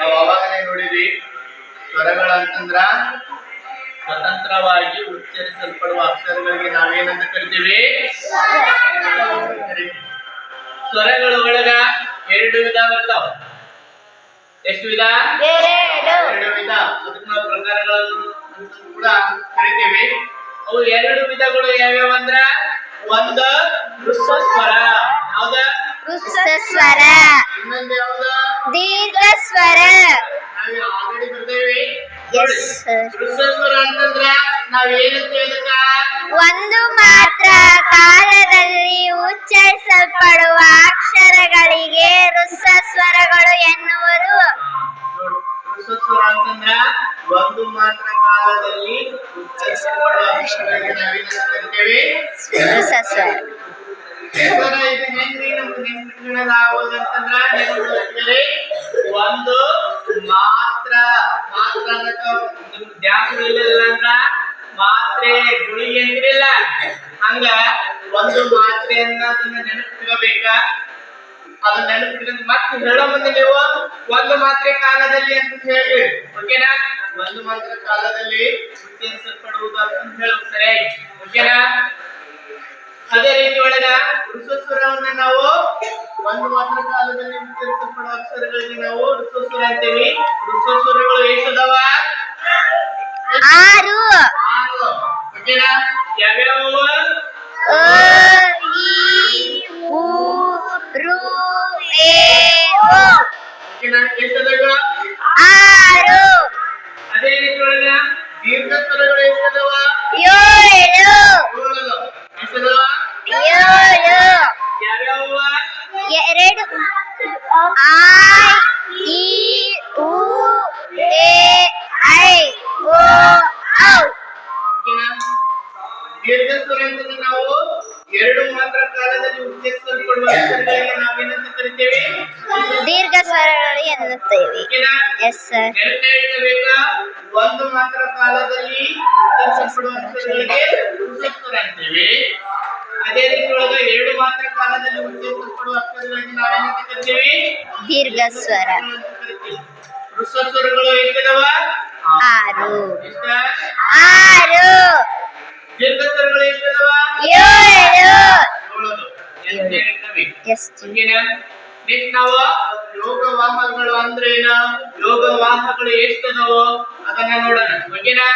ನಾವು ಅವಾಗಲೇ ನೋಡಿದ್ವಿ ಸ್ವರಗಳು ಅಂತಂದ್ರ ಸ್ವತಂತ್ರವಾಗಿ ಉಚ್ಚರಿಸಲ್ಪಡುವ ಅಕ್ಷರಗಳಿಗೆ ನಾವೇನಂತ ಕರಿತೀವಿ? ಸ್ವರಗಳು ಒಳಗ ಎರಡು ವಿಧ ಬರ್ತಾವ. ಎಷ್ಟು ವಿಧ? ಎರಡು. ವಿಧ. ಅದಕ್ಕೆ ನಾವು ಪ್ರಕಾರಗಳನ್ನು ಕೂಡ ಕರಿತೀವಿ. ಅವು ಎರಡು ವಿಧಗಳು ಯಾವ್ಯಾವ ಅಂದ್ರ? ಒಂದು ಸ್ವರ ಯಾವ್ದ ಸ್ವರ ದೀರ್ಘ ಸ್ವರ ಒಂದು ಮಾತ್ರ ಕಾಲದಲ್ಲಿ ಉಚ್ಚರಿಸಲ್ಪಡುವ ಅಕ್ಷರಗಳಿಗೆ ಋಷ ಸ್ವರಗಳು ಎನ್ನುವರು. ಹ್ರಸ್ವ ಸ್ವರ ಅಂತಂದ್ರ ಒಂದು ಮಾತ್ರ ಕಾಲದಲ್ಲಿ ಉಚ್ಚರಿಸಲ್ಪಡುವ ಅಕ್ಷರಗಳಿಗೆ ಸ್ವರ ಸ್ವರ ಇದು ಹೆಂಗ್ರಿ ನಮ್ಗೆ ನೆನ್ಪಿಟ್ಕೊಳ್ಳೋದು ಆಗೋದಂತಂದ್ರ ನೆನ್ಪಿಟ್ಕೊಳ್ಳಿ ಒಂದು ಮಾತ್ರ ಮಾತ್ರ ಅನ್ನಕ ಡ್ಯಾನ್ಸ್ ಧ್ಯಾನ ಇರಲಿಲ್ಲ ಅಂದ್ರ ಮಾತ್ರೆ ಗುಳಿಗೆ ಅಂತಿರಲ್ಲ ಹಂಗ ಒಂದು ಮಾತ್ರೆ ಅನ್ನೋದನ್ನ ನೆನಪಿಟ್ಕೋಬೇಕ. ಅದನ್ನ ನೆನಪಿಟ್ಕೊಂಡು ಮತ್ತೆ ಹೇಳೋ ಮುಂದೆ ನೀವು ಒಂದು ಮಾತ್ರೆ ಕಾಲದಲ್ಲಿ ಅಂತ ಹೇಳಿ. ಓಕೆನಾ? ಒಂದು ಮಾತ್ರ ಕಾಲದಲ್ಲಿ ಉಚ್ಚರಿಸಲ್ಪಡುವುದು ಅಂತ ಹೇಳು ಸರಿ. ಓಕೆನಾ? ಅದೇ ರೀತಿ ಒಳಗ ಋಷಸ್ವರವನ್ನ ನಾವು ಒಂದು ಮಾತ್ರ ಕಾಲದಲ್ಲಿ ಉಚ್ಚರಿಸಲ್ಪಡುವ ಅಕ್ಷರಗಳಿಗೆ ನಾವು ಋತುಸ್ವರ ಅಂತೀವಿ ಋಷಸ್ವರಗಳು ಎಷ್ಟದವ ಆರು. ಆರು. ಓಕೆನಾ? ಯಾವ್ಯಾವ? ಎಷ್ಟದವ ಆರು. ಅದೇ ರೀತಿ ಒಳಗ ದೀರ್ಘ ಸ್ವರಗಳು ಎಷ್ಟದವ ಏಳು ಏಳದು ಎಷ್ಟದವ ಏಳು ಯಾವ್ಯಾವ ಈ ಉ ಎ ಐ ಓ ಔ ದೀರ್ಘ ಸ್ವರ ಅಂತಂದ್ರೆ ನಾವು ಎರಡು ಮಾತ್ರ ಕಾಲದಲ್ಲಿ ಉಚ್ಚರಿಸಲ್ಪಡುವ ಅಕ್ಷರಗಳಿಗೆ ನಾವೇನಂತ ಕರಿತೇವೆ ದೀರ್ಘ ಸ್ವರಗಳು ಎನ್ನುತ್ತೇವೆ ಎಸ್ ಸರ್ ಒಂದು ಮಾತ್ರ ಕಾಲದಲ್ಲಿ ಉಚ್ಚರಿಸಲ್ಪಡುವ ಅದೇ ಕರಿತೀವಿ ದೀರ್ಘ ಸ್ವರ ಸ್ವರಗಳು ಎಷ್ಟಿದಾವ? ಆರು. ಆರು. ದೀರ್ಘ ಸ್ವರಗಳು ಎಷ್ಟಿದಾವ? ಏಳು. ನೆಕ್ಸ್ಟ್ ನಾವು ಯೋಗವಾಹಗಳು ಅಂದ್ರೆ ಏನ? ಯೋಗವಾಹಗಳು ಎಷ್ಟದವೋ ಅದನ್ನ ನೋಡೋಣ. ಓಕೆನಾ